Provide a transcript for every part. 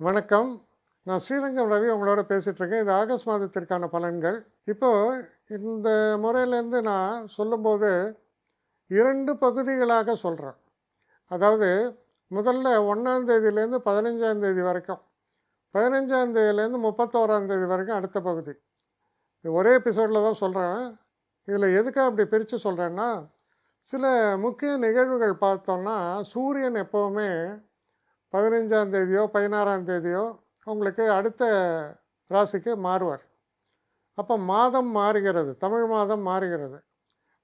வணக்கம். நான் ஸ்ரீரங்கம் ரவி உங்களோட பேசிகிட்ருக்கேன் இது ஆகஸ்ட் மாதத்திற்கான பலன்கள். இப்போது இந்த முறையிலேருந்து நான் சொல்லும்போது இரண்டு பகுதிகளாக சொல்கிறேன் அதாவது முதல்ல ஒன்றாந்தேதியிலேருந்து பதினஞ்சாந்தேதி வரைக்கும் பதினஞ்சாந்தேதியிலேருந்து முப்பத்தோராந்தேதி வரைக்கும் அடுத்த பகுதி. இது ஒரே எபிசோடில் தான் சொல்கிறேன் இதில் எதுக்காக அப்படி பிரித்து சொல்கிறேன்னா சில முக்கிய நிகழ்வுகள் பார்த்தோன்னா சூரியன் எப்போவுமே பதினஞ்சாம் தேதியோ பதினாறாம் தேதியோ உங்களுக்கு அடுத்த ராசிக்கு மாறுவார். அப்போ மாதம் மாறுகிறது தமிழ் மாதம் மாறுகிறது.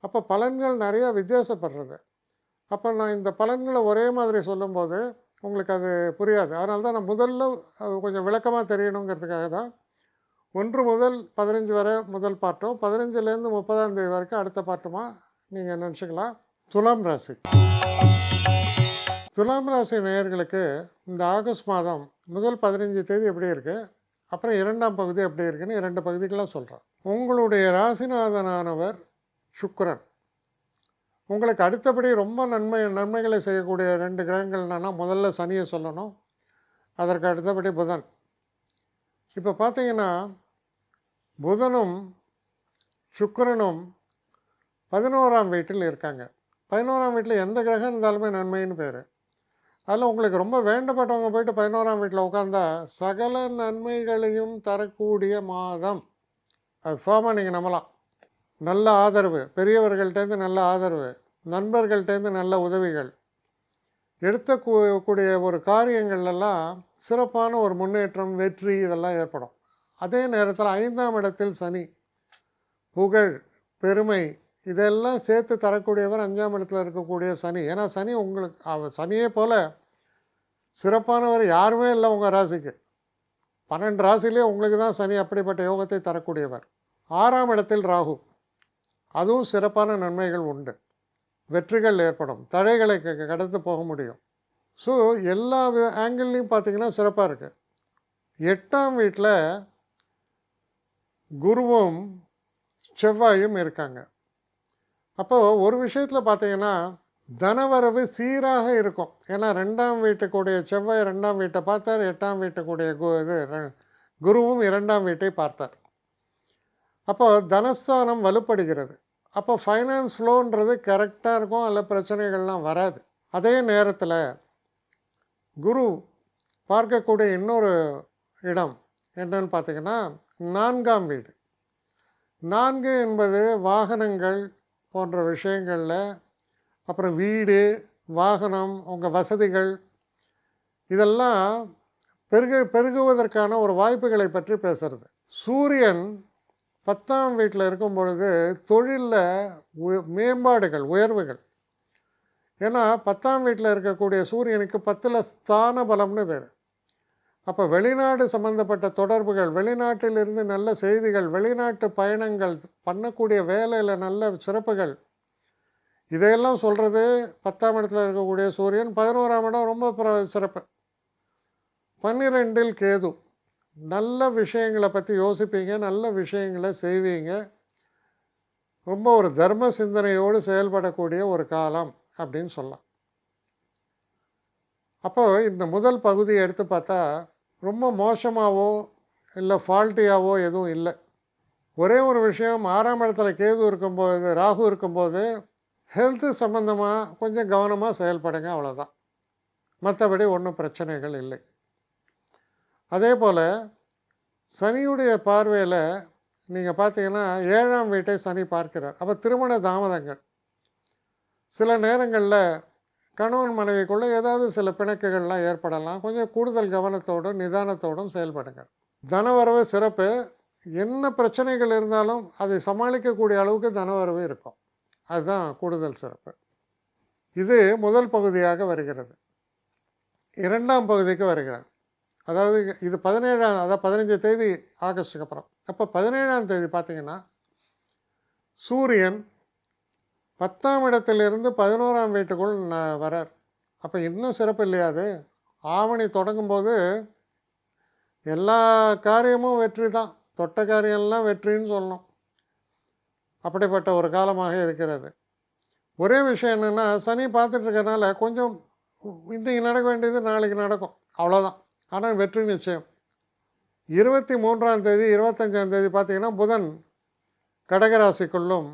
அப்போ பலன்கள் நிறையா வித்தியாசப்படுறது. அப்போ நான் இந்த பலன்களை ஒரே மாதிரி சொல்லும்போது உங்களுக்கு அது புரியாது. அதனால தான் நான் முதல்ல கொஞ்சம் விளக்கமாக தெரியணுங்கிறதுக்காக தான். ஒன்று முதல் பதினஞ்சு வரை முதல் பாட்டும் பதினஞ்சுலேருந்து முப்பதாம் தேதி வரைக்கும் அடுத்த பாட்டுமா நீங்கள் நினச்சிக்கலாம். துலாம் ராசி. துலாம் ராசி நேயர்களுக்கு இந்த ஆகஸ்ட் மாதம் முதல் பதினஞ்சு தேதி எப்படி இருக்குது அப்புறம் இரண்டாம் பகுதி எப்படி இருக்குன்னு இரண்டு பகுதிகளாக சொல்கிறேன் உங்களுடைய ராசிநாதனானவர் சுக்கரன். உங்களுக்கு அடுத்தபடி ரொம்ப நன்மை நன்மைகளை செய்யக்கூடிய ரெண்டு கிரகங்கள் என்னென்னா முதல்ல சனியை சொல்லணும். அதற்கு அடுத்தபடி புதன். இப்போ பார்த்தீங்கன்னா புதனும் சுக்கரனும் பதினோராம் வீட்டில் இருக்காங்க. பதினோராம் வீட்டில் எந்த கிரகம் இருந்தாலுமே நன்மைன்னு பேர். அதில் உங்களுக்கு ரொம்ப வேண்டப்பட்டவங்க போயிட்டு பதினோராம் வீட்டில் உட்காந்தா சகல நன்மைகளையும் தரக்கூடிய மாதம். அது ஃபார்மாக நீங்கள் நம்பலாம். நல்ல ஆதரவு பெரியவர்கள்ட்டேருந்து நல்ல ஆதரவு நண்பர்கள்ட்டேருந்து நல்ல உதவிகள். எடுத்த கூடிய ஒரு காரியங்கள்லாம் சிறப்பான ஒரு முன்னேற்றம் வெற்றி இதெல்லாம் ஏற்படும். அதே நேரத்தில் ஐந்தாம் இடத்தில் சனி. புகழ் பெருமை இதெல்லாம் சேர்த்து தரக்கூடியவர் அஞ்சாம் இடத்துல இருக்கக்கூடிய சனி. ஏன்னா சனி உங்களுக்கு அவ சனியே போல் சிறப்பானவர் யாருமே இல்லை உங்கள் ராசிக்கு. பன்னெண்டு ராசிலே உங்களுக்கு தான் சனி அப்படிப்பட்ட யோகத்தை தரக்கூடியவர். ஆறாம் இடத்தில் ராகு. அதுவும் சிறப்பான நன்மைகள் உண்டு. வெற்றிகள் ஏற்படும். தடைகளை க- கடந்து போக முடியும். ஸோ எல்லா வித ஆங்கிள்லையும் பார்த்தீங்கன்னா சிறப்பாக இருக்குது எட்டாம் வீட்டில் குருவும் செவ்வாயும் இருக்காங்க. அப்போது ஒரு விஷயத்தில் பார்த்தீங்கன்னா தனவரவு சீராக இருக்கும். ஏன்னா ரெண்டாம் வீட்டுக்குடைய செவ்வாய் ரெண்டாம் வீட்டை பார்த்தார் எட்டாம் வீட்டுக்குடைய கு இது குருவும் இரண்டாம் வீட்டை பார்த்தார். அப்போ தனஸ்தானம் வலுப்படுகிறது. அப்போ ஃபைனான்ஸ் ஃப்ளோன்றது கரெக்டாக இருக்கும் அதில் பிரச்சனைகள்லாம் வராது. அதே நேரத்தில் குரு பார்க்கக்கூடிய இன்னொரு இடம் என்னன்னு பார்த்தீங்கன்னா நான்காம் வீடு. நான்கு என்பது வாகனங்கள் போன்ற விஷயங்களில் அப்புறம் வீடு வாகனம் உங்கள் வசதிகள் இதெல்லாம் பெருகு பெருகுவதற்கான ஒரு வாய்ப்புகளை பற்றி பேசுகிறது சூரியன் பத்தாம் வீட்டில் இருக்கும் பொழுது தொழிலில் மேம்பாடுகள் உயர்வுகள். ஏன்னா பத்தாம் வீட்டில் இருக்கக்கூடிய சூரியனுக்கு பத்தில் ஸ்தான பலம்னு பேர். அப்போ வெளிநாடு சம்மந்தப்பட்ட தொடர்புகள் வெளிநாட்டிலிருந்து நல்ல செய்திகள் வெளிநாட்டு பயணங்கள் பண்ணக்கூடிய வேலையில் நல்ல சிறப்புகள். இதையெல்லாம் சொல்கிறது பத்தாம் இடத்துல இருக்கக்கூடிய சூரியன் பதினோராம் இடம் ரொம்ப சிறப்பு. பன்னிரெண்டில் கேது. நல்ல விஷயங்களை பற்றி யோசிப்பீங்க நல்ல விஷயங்களை செய்வீங்க. ரொம்ப ஒரு தர்ம சிந்தனையோடு செயல்படக்கூடிய ஒரு காலம் அப்படின்னு சொல்லலாம். அப்போ இந்த முதல் பகுதியை எடுத்து பார்த்தா ரொம்ப மோசமாகவோ இல்லை ஃபால்ட்டியாவோ எதுவும் இல்லை. ஒரே ஒரு விஷயம் ஆறாம் இடத்துல கேது இருக்கும்போது ராகு இருக்கும்போது ஹெல்த்து சம்மந்தமாக கொஞ்சம் கவனமாக செயல்படுங்க அவ்வளோதான் மற்றபடி ஒன்றும் பிரச்சனைகள் இல்லை. அதே போல் சனியுடைய பார்வையில் நீங்கள் பார்த்தீங்கன்னா ஏழாம் வீட்டை சனி பார்க்கிறார். அப்போ திருமண தாமதங்கள். சில நேரங்களில் கணவன் மனைவிக்குள்ளே ஏதாவது சில பிணக்குகள்லாம் ஏற்படலாம். கொஞ்சம் கூடுதல் கவனத்தோடும் நிதானத்தோடும் செயல்படுங்க தனவரவு சிறப்பு. என்ன பிரச்சனைகள் இருந்தாலும் அதை சமாளிக்கக்கூடிய அளவுக்கு தனவரவு இருக்கும். அதுதான் கூடுதல் சிறப்பு. இது முதல் பகுதியாக வருகிறது. இரண்டாம் பகுதிக்கு வருகிறேன் அதாவது இது பதினேழாம் அதாவது பதினஞ்சு தேதி ஆகஸ்ட்டுக்கு அப்புறம். அப்போ பதினேழாம் தேதி பார்த்திங்கன்னா சூரியன் பத்தாம் இடத்திலிருந்து பதினோராம் வீட்டுக்குள் நான் வரார். அப்போ இன்னும் சிறப்பு இல்லையா அது? ஆவணி தொடங்கும்போது எல்லா காரியமும் வெற்றி தான். தொட்ட காரியம்லாம் வெற்றின்னு சொல்லணும். அப்படிப்பட்ட ஒரு காலமாக இருக்கிறது. ஒரே விஷயம் என்னென்னா சனி பார்த்துட்ருக்கறனால கொஞ்சம் இன்றைக்கி நடக்க வேண்டியது நாளைக்கு நடக்கும். அவ்வளோதான் ஆனால் வெற்றி நிச்சயம். இருபத்தி மூன்றாம் தேதி இருபத்தஞ்சாம் தேதி பார்த்திங்கன்னா புதன் கடகராசிக்குள்ளும்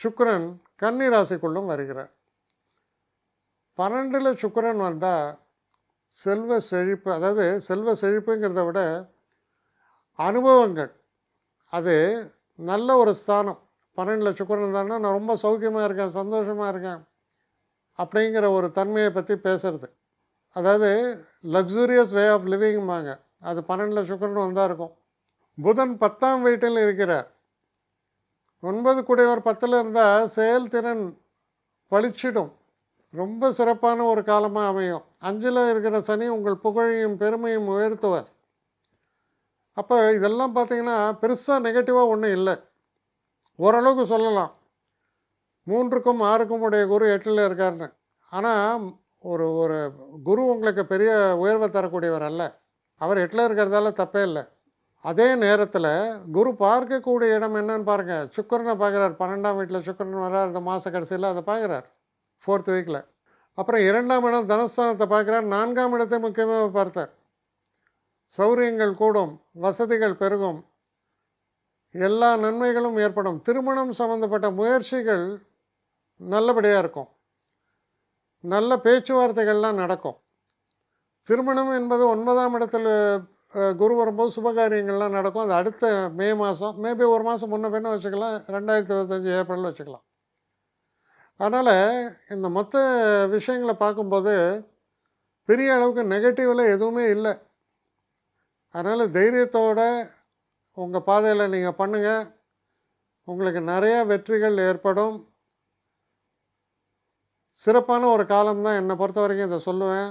சுக்கரன் கன்னி ராசிக்குள்ளும் வருகிறார். பன்னெண்டில் சுக்கரன் வந்தால் செல்வ செழிப்பு அதாவது செல்வ செழிப்புங்கிறத விட அனுபவங்கள். அது நல்ல ஒரு ஸ்தானம். பன்னெண்டில் சுக்கரன் இருந்தாங்கன்னா நான் ரொம்ப சௌக்கியமாக இருக்கேன் சந்தோஷமாக இருக்கேன் அப்படிங்கிற ஒரு தன்மையை பற்றி பேசுறது. அதாவது லக்ஸூரியஸ் வே ஆஃப் லிவிங்பாங்க அது பன்னெண்டில் சுக்கரன் வந்தால் இருக்கும். புதன் பத்தாம் வீட்டில் இருக்கிறார். ஒன்பது குடையவர் பத்தில் இருந்தால் செயல்திறன் பளிச்சிடும். ரொம்ப சிறப்பான ஒரு காலமாக அமையும். அஞ்சில் இருக்கிற சனி உங்கள் புகழையும் பெருமையும் உயர்த்துவார். அப்போ இதெல்லாம் பார்த்தீங்கன்னா பெருசாக நெகட்டிவாக ஒன்றும் இல்லை. ஓரளவுக்கு சொல்லலாம். மூன்றுக்கும் ஆறுக்கும் உடைய குரு எட்டில் இருக்காருன்னு. ஆனால் ஒரு ஒரு குரு உங்களுக்கு பெரிய உயர்வை தரக்கூடியவர் அல்ல. அவர் எட்டில் இருக்கிறதால தப்பே இல்லை. அதே நேரத்தில் குரு பார்க்கக்கூடிய இடம் என்னன்னு பாருங்கள் சுக்கரனை பார்க்குறார். பன்னெண்டாம் வீட்டில் சுக்கரன் வர்றார். இந்த மாத கடைசியில் அதை பார்க்குறார். ஃபோர்த் வீக்கில் அப்புறம் இரண்டாம் இடம் தனஸ்தானத்தை பார்க்குறார். நான்காம் இடத்தை முக்கியமாக பார்த்தார். சௌரியங்கள் கூடும். வசதிகள் பெருகும். எல்லா நன்மைகளும் ஏற்படும். திருமணம் சம்மந்தப்பட்ட முயற்சிகள் நல்லபடியாக இருக்கும். நல்ல பேச்சுவார்த்தைகள்லாம் நடக்கும். திருமணம் என்பது ஒன்பதாம் இடத்தில் குரு வரும்போது சுபகாரியங்கள்லாம் நடக்கும். அது அடுத்த மே மாதம் மேபி ஒரு மாதம் முன்ன பின்ன வச்சுக்கலாம். ரெண்டாயிரத்தி இருபத்தஞ்சி ஏப்ரலில் வச்சுக்கலாம். அதனால் இந்த மொத்த விஷயங்களை பார்க்கும்போது பெரிய அளவுக்கு நெகட்டிவில் எதுவுமே இல்லை. அதனால் தைரியத்தோட உங்கள் பாதையில் நீங்கள் பண்ணுங்கள் உங்களுக்கு நிறையா வெற்றிகள் ஏற்படும். சிறப்பான ஒரு காலம் தான் என்னை பொறுத்த வரைக்கும் இதை சொல்லுவேன்.